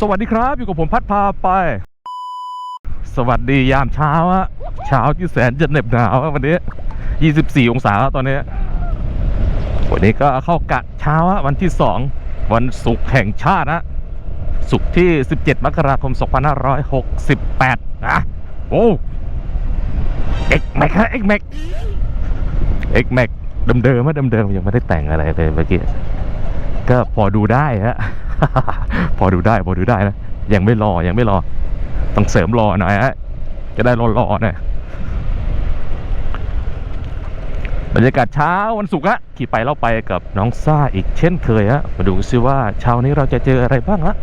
สวัสดีครับ อยู่กับผมพัดพาไป สวัสดียามเช้าอะเช้าที่แสนจะเหน็บหนาววันนี้ 24 องศาตอนนี้ วันนี้ก็เข้ากะเช้าวันที่ 2 วันศุกร์แห่งชาตินะศุกร์ที่ 17 มกราคม 2568 นะโอ้เอ็กแม็กฮะเอ็กแม็กเอ็กแม็กเดิมๆว่าเดิมๆยังไม่ได้แต่งอะไรเลยเมื่อกี้ก็พอดูได้ฮะ พอดูได้พอดูได้นะ ยังไม่รอยังไม่รอ ต้องเสริมรอหน่อยฮะจะได้รอรอหน่อยบรรยากาศเช้าวันศุกร์ฮะขี่ไปเล่าไปกับน้องซ่าอีกเช่นเคยฮะมาดูซิว่าเช้านี้เราจะเจออะไรบ้างฮะ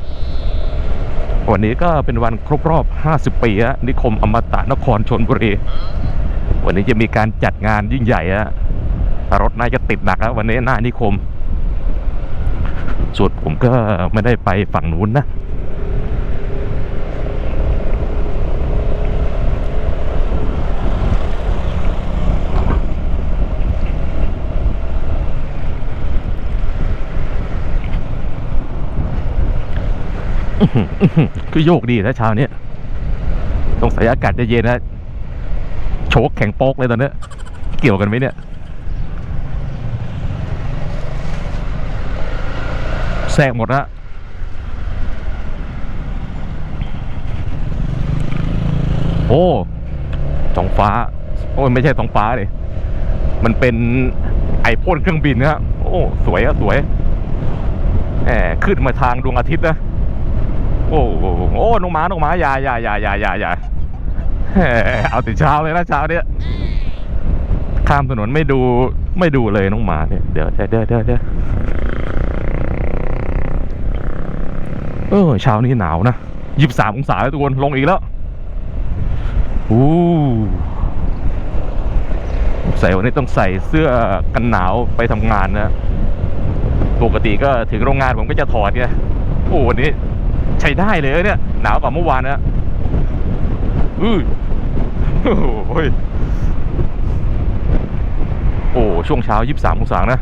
วันนี้ก็เป็นวันครบรอบ 50 ปีฮะนิคมอมตะนครชนบุรี วันนี้จะมีการจัดงานยิ่งใหญ่ฮะรถน่าจะติดหนักฮะวันนี้หน้านิคม ส่วนผมก็ไม่ได้ไปฝั่งนู้นนะ คือโยกดีนะเช้านี้ตรงสายอากาศจะเย็นนะ โชกแข็งโป๊กเลยตอนเนี้ย เกี่ยวกันไหมเนี่ย แทรกหมดละโอ้ท้องฟ้า โอ้ไม่ใช่ท้องฟ้าเลยมันเป็นไอพ่นเครื่องบินนะโอ้สวยอะสวยแหมขึ้นมาทางดวงอาทิตย์นะโอ้โหโอ้น้องหมาน้องหมาอย่าอย่าอย่าอย่าอย่าอย่าเอาแต่เช้าเลยนะเช้าเนี้ยข้ามถนนไม่ดูไม่ดูเลยน้องหมาเนี่ยเดี๋ยวเดี๋ยวเดี๋ยวเดี๋ยว เออเช้านี้หนาวนะยี่สิบสามองศาแล้วทุกคนลงอีกแล้วอู้ใส่วันนี้ต้องใส่เสื้อกันหนาวไปทำงานนะปกติก็ถึงโรงงานผมก็จะถอดไงโอ้วันนี้ใช้ได้เลยเนี่ย หนาวกว่าเมื่อวานนะอือโอ้ยโอ้ช่วงเช้ายี่สิบสามองศานะ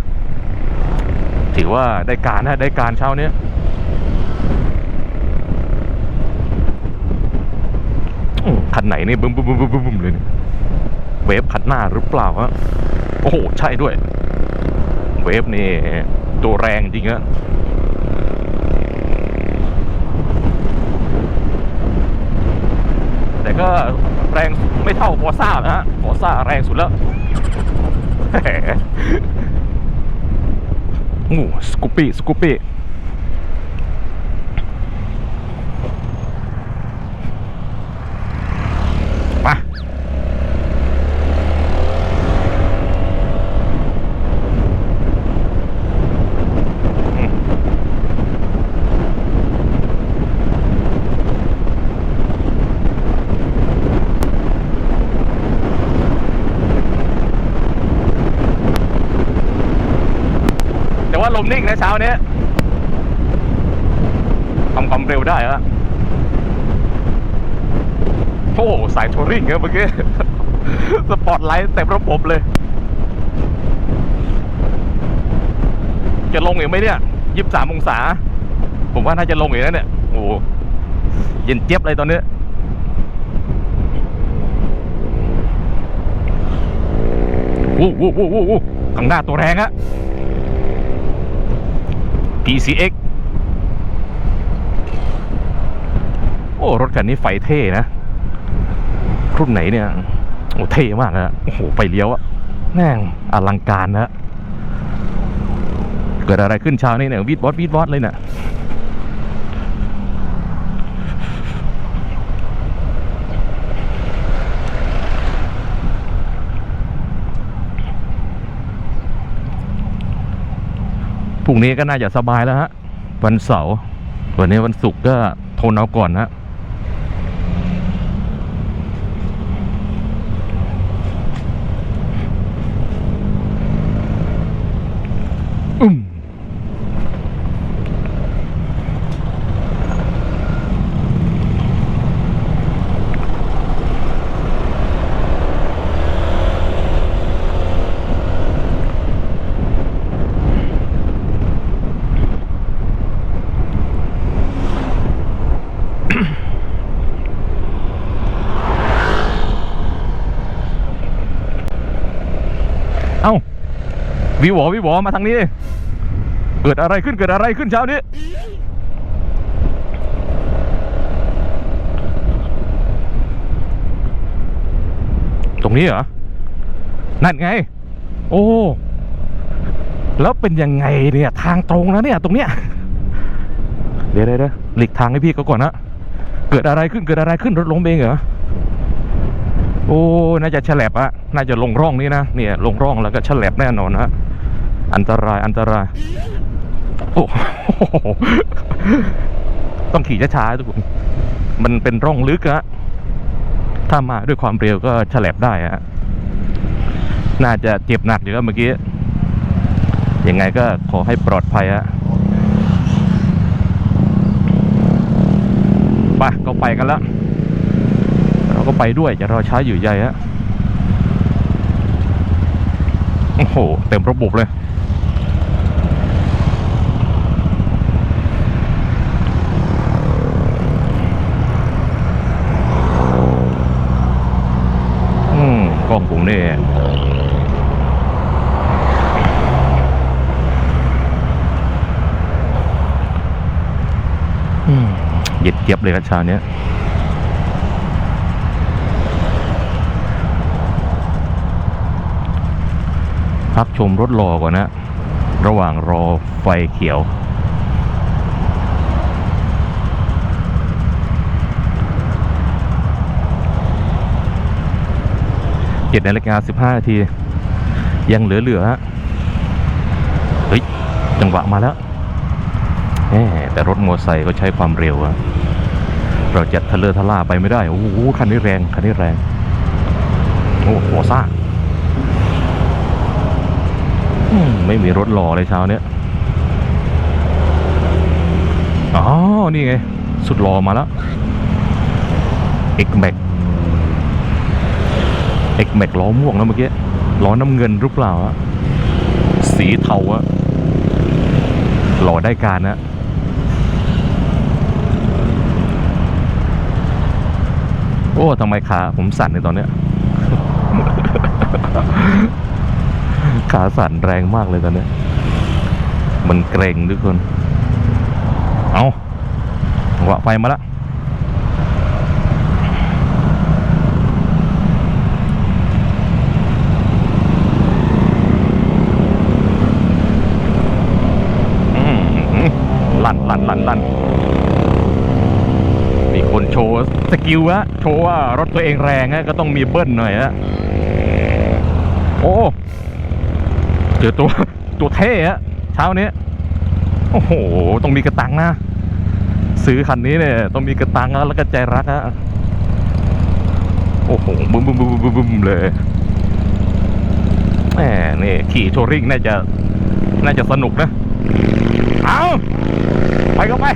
ถือว่าได้การนะได้การเช้าเนี้ย อืม คันไหนนี่บึ้มบึ้มบึ้มบึ้มบึ้มเลยเนี่ยเวฟคันหน้าหรือเปล่าฮะโอ้โหใช่ด้วย เวฟนี่ตัวแรงจริงอะแต่ก็แรงไม่เท่าฟอซ่านะฮะฟอซ่าแรงสุดแล้วโอ้สกูปี้สกูปี้ปี้ มาอืมแต่ว่าล มนิ่งนะเช้านี้ทำความเร็วได้ฮะโอ้สายทัวริ่งครับเมื่อกี้ สปอตไลท์เต็มระบบเลย จะลงอีกไหมเนี่ยยี่สิบสามองศา ผมว่าน่าจะลงอีกแล้วเนี่ย โอ้เย็นเจี๊ยบเลยตอนนี้โอ้โหโอ้โหโอ้ข้างหน้าตัวแรงอะ PCX โอ้ รถคันนี้ไฟเท่นะ รุ่นไหนเนี่ย โอ้ เท่มากนะโอ้โห ไฟเลี้ยวอะแม่งอลังการนะ เกิดอะไรขึ้นเช้านี้เนี่ยวิดวอสวิดวอสเลยเนี่ย นี้ก็น่าจะสบายแล้วฮะวันเสาร์วันนี้วันศุกร์ก็ทนเอาก่อนฮะ อืม วิวหวอวิวหวอมาทางนี้ เกิดอะไรขึ้นเกิดอะไรขึ้นเช้านี้ ตรงนี้เหรอ นั่นไง โอ้ แล้วเป็นยังไงเนี่ย ทางตรงแล้วเนี่ย ตรงเนี้ยเดี๋ยวเดี๋ยวเดี๋ยวหลีกทางให้พี่เขาก่อนนะเกิดอะไรขึ้นเกิดอะไรขึ้นรถล้มเองเหรอโอ้ น่าจะฉลับอะน่าจะลงร่องนี้นะ เนี่ย ลงร่องแล้วก็ฉลับแน่นอนฮะ อันตรายอันตราย โอ้โหต้องขี่ช้าๆทุกคนมันเป็นร่องลึกอะถ้ามาด้วยความเร็วก็ฉลับได้ฮะน่าจะเจ็บหนักอยู่แล้วเมื่อกี้ ยังไงก็ขอให้ปลอดภัยฮะไปก็ไปกันแล้ว เราก็ไปด้วยจะรอช้าอยู่ใหญ่ฮะ โอ้โห เต็มระบบเลย อืมกล้องผม นี่อืมเย็ดเจี๊ยบเลยครับเช้าเนี้ยพักชมรถรอก่อนนะ ระหว่างรอไฟเขียว เจ็ดนาฬิกาสิบห้านาที ยังเหลือๆฮะเฮ้ย จังหวะมาแล้วแต่รถมอเตอร์ไซค์ก็ใช้ความเร็วอะเราจะทะเลทะล่าไปไม่ได้ โอ้โห คันนี้แรง คันนี้แรง โอ้หัวซ่าไม่มีรถรอเลยเช้าเนี้ย อ๋อ นี่ไง สุดรอมาแล้ว X Max X Max ล้อม่วงนะเมื่อกี้ล้อน้ำเงินหรือเปล่าอะสีเทาอะหล่อได้การนะโอ้ทำไมขาผมสั่นในตอนเนี้ยขาสั่นแรงมากเลยตอนเนี้ยมันเกรงทุกคน เอาจังหวะไฟมาแล้ว อืม ลั่นลั่นลั่นมีคนโชว์สกิลอะโชว์ว่ารถตัวเองแรงอะก็ต้องมีเบิ้ลหน่อยอะโอ้เจอตัวตัวเท่อะเช้านี้โอ้โหต้องมีกระตังนะ ซื้อคันนี้เนี่ยต้องมีกระตังแล้วก็ใจรักอะโอ้โหบึ้มบึ้มบึ้มบึ้มบึ้มเลยแหมนี่ขี่โชว์ริงน่าจะน่าจะสนุกนะ เอาไปก็ไป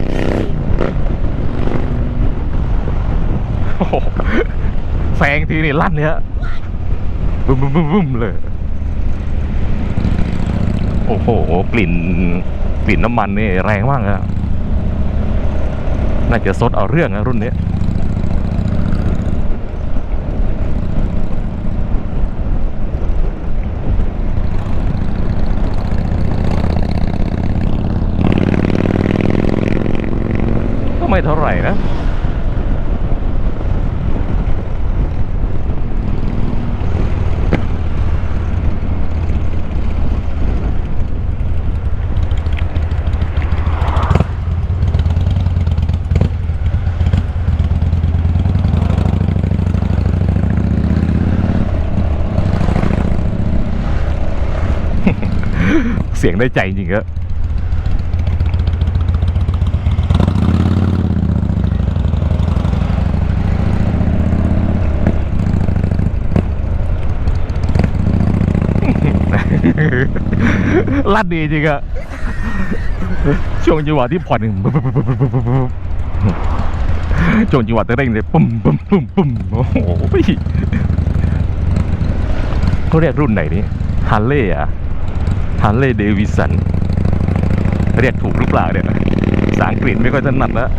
โอ้โหแซงทีนี่ลั่นเนี้ยบึ้มบึ้มบึ้มบึ้มเลย โอ้โห กลิ่น กลิ่นน้ำมันนี่แรงมากอะน่าจะซดเอาเรื่องนะรุ่นนี้ ไม่เท่าไหร่นะเสียงได้ใจจริงๆอะ ลั่นดีจริงอะช่วงจังหวะที่ผ่อนหนึ่งช่วงจังหวะเร่งเลยปุ่มปุ่มปุ่มปุ่มโอ้โหเขาเรียกรุ่นไหนนี่ฮันเล่อะฮันเล่เดวิสันเรียกถูกหรือเปล่าเนี่ยภาษาอังกฤษไม่ค่อยถนัดแล้ว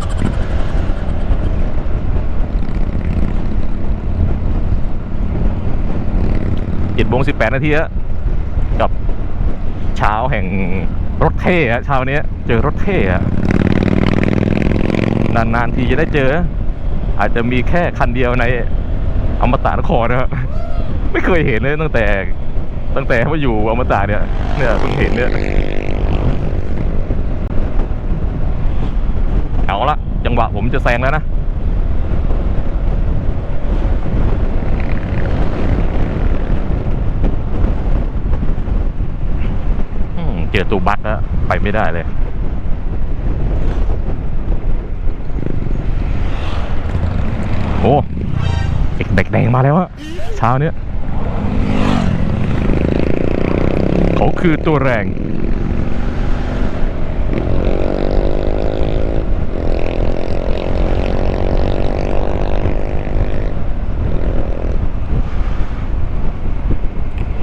เจ็ดโมงสิบแปดนาทีแล้ว เช้าแห่งรถเท่อะเช้าเนี้ยเจอรถเท่อะนานๆทีจะได้เจอ อาจจะมีแค่คันเดียวในอมตะนครนะครับไม่เคยเห็นเลยตั้งแต่ตั้งแต่มาอยู่อมตะเนี่ยเนี่ยเพิ่งเห็นเนี่ยเอาละจังหวะผมจะแซงแล้วนะ อืมเจอตูบักแล้วไปไม่ได้เลย โอ้เด็กเด็กแดงมาแล้วอะเช้าเนี้ยเขาคือตัวแรง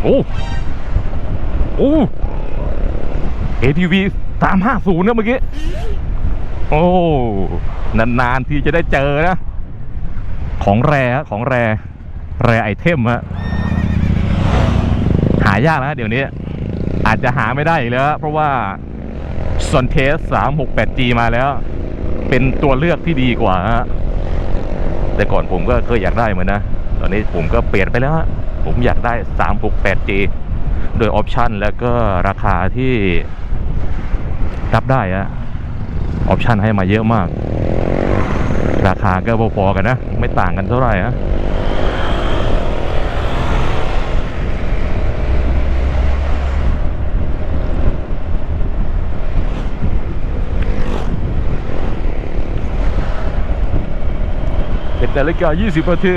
โอ้ โอ้ ATV ตามห้าศูนย์นะเมื่อกี้ โอ้ นานๆที่จะได้เจอนะ ของแรฮะของแร่แร่ไอเทมฮะ หายากนะเดี๋ยวนี้ อาจจะหาไม่ได้อีกแล้ว เพราะว่า s o n t e s 368G มาแล้ว เป็นตัวเลือกที่ดีกว่าฮะ แต่ก่อนผมก็เคยอยากได้เหมือนนะ ตอนนี้ผมก็เปลี่ยนไปแล้วฮะ ผมอยากได้ 368G โดยออปชันแล้วก็ราคาที่ รับได้อะออปชันให้มาเยอะมาก ราคาก็พอๆกันนะ ไม่ต่างกันเท่าไหร่นะเป็นนาฬิกา20นาที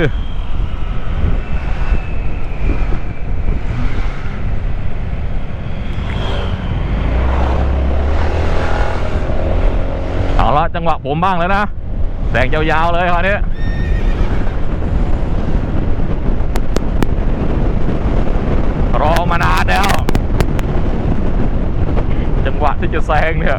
ละจังหวะผมบ้างแล้วนะแสงยาวๆเลยคราวนี้รอมานานแล้ว จังหวะที่จะแซงเนี่ย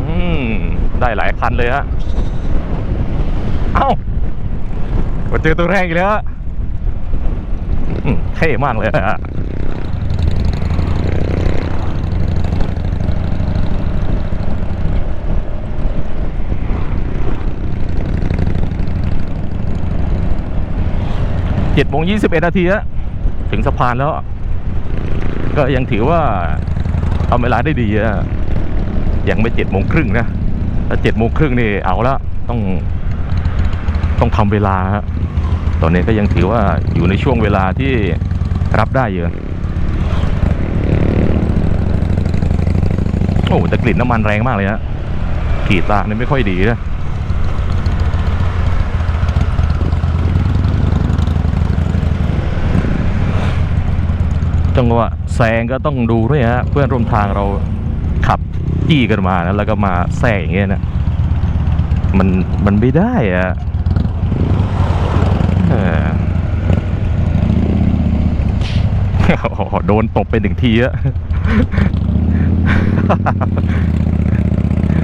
อืม ได้หลายคันเลยฮะ เอ้ามาเจอตัวแรกอีกแล้วเท่มากเลยอะเจ็ดโมงยี่สิบเอ็ดนาทีอะถึงสะพานแล้ว ก็ยังถือว่าทำเวลาได้ดีอะยังไม่เจ็ดโมงครึ่งนะ ถ้าเจ็ดโมงครึ่งนี่เอาละต้องต้องทำเวลาฮะตอนนี้ก็ยังถือว่าอยู่ในช่วงเวลาที่รับได้อยู่โอ้แต่กลิ่นน้ำมันแรงมากเลยฮะขีดตาเนี่ยไม่ค่อยดีนะจังหวะแซงก็ต้องดูด้วยฮะเพื่อนร่วมทางเราขับ จี้กันมานะแล้วก็มาแซงอย่างเงี้ยนะมันมันไม่ได้อะโดนตบไปหนึ่งทีอะ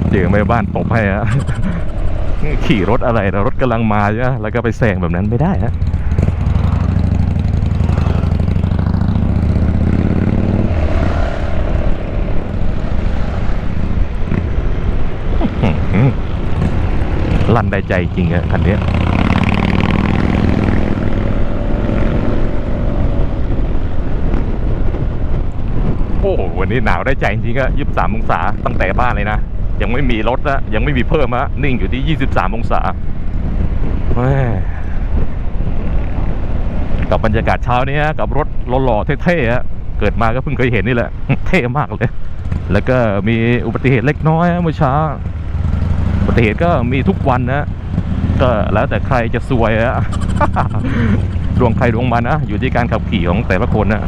เจอแม่บ้านตบให้อะขี่รถอะไรรถกำลังมาใช่ไหมแล้วก็ไปแซงแบบนั้นไม่ได้ฮะ อื้อหือ ลั่นได้ใจจริงอะคันนี้โอ้โหวันนี้หนาวได้ใจจริงๆอะยี่สิบสามองศาตั้งแต่บ้านเลยนะ ยังไม่มีลดนะยังไม่มีเพิ่มอะนิ่งอยู่ที่ยี่สิบสามองศากับบรรยากาศเช้านี้กับรถหล่อๆเท่ๆฮะเกิดมาก็เพิ่งเคยเห็นนี่แหละ เท่มากเลย แล้วก็มีอุบัติเหตุเล็กน้อยเมื่อเช้า ติเหตุก็มีทุกวันนะก็แล้วแต่ใครจะซวยอะดวงใครดวงมันนะอยู่ที่การขับขี่ของแต่ละคนนะ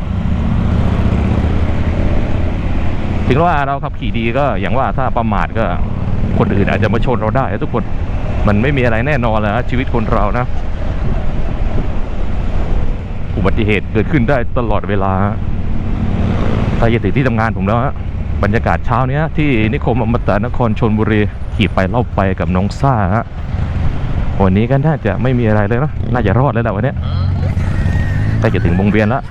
ถึงว่าเราขับขี่ดีก็อย่างว่าถ้าประมาทก็คนอื่นอาจจะมาชนเราได้ทุกคนมันไม่มีอะไรแน่นอนแล้วชีวิตคนเรานะ อุบัติเหตุเกิดขึ้นได้ตลอดเวลาถ้าจะถึงที่ทำงานผมแล้วบรรยากาศเช้าเนี้ยที่นิคมอมตะนครชนบุรี ขี่ไปเล่าไปกับน้องซ่าฮะวันนี้ก็น่าจะไม่มีอะไรเลยนะน่าจะรอดแล้วแหละวันนี้ใกล้จะถึงวงเวียนแล้ว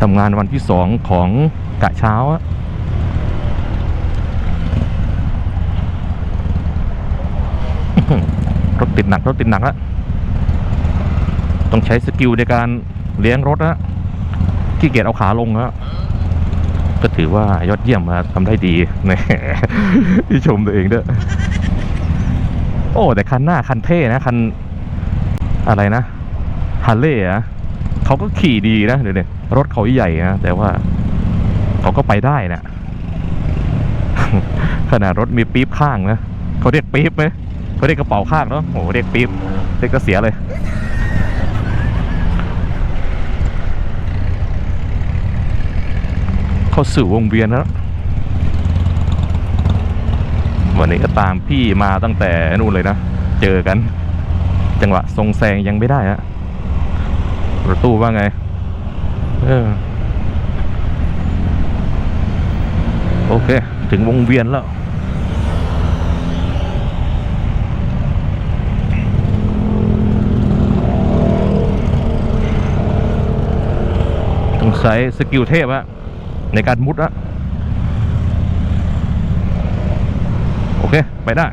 ทำงานวันที่สองของกะเช้าอะรถติดหนักรถติดหนักแล้วต้องใช้สกิลในการเลี้ยงรถนะขี้เกียจเอาขาลงนะ ก็ถือว่ายอดเยี่ยมมาทำได้ดีแหมที่ชมตัวเองด้วยโอ้แต่คันหน้าคันเท่นะคันอะไรนะฮาร์เลย์อะเขาก็ขี่ดีนะเดี๋ยวนี้รถเขาใหญ่นะแต่ว่าเขาก็ไปได้นะขนาดรถมีปี๊บข้างนะเขาเรียกปี๊บไหมเขาเรียกกระเป๋าข้างเนาะโหเรียกปี๊บเรียกก็เสียเลย เข้าสู่วงเวียนแล้ว วันนี้ก็ตามพี่มาตั้งแต่นู่นเลยนะ เจอกัน จังหวะทรงแซงยังไม่ได้ฮะรถตู้ว่าไง เออ โอเค ถึงวงเวียนแล้วต้องใช้สกิลเทพอะ ในการมุดอะโอเค ไปได้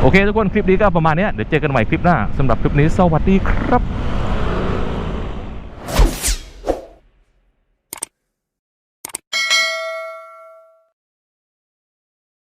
โอเคทุกคนคลิปนี้ก็ประมาณนี้เดี๋ยวเจอกันใหม่คลิปหน้าสำหรับคลิปนี้สวัสดีครับ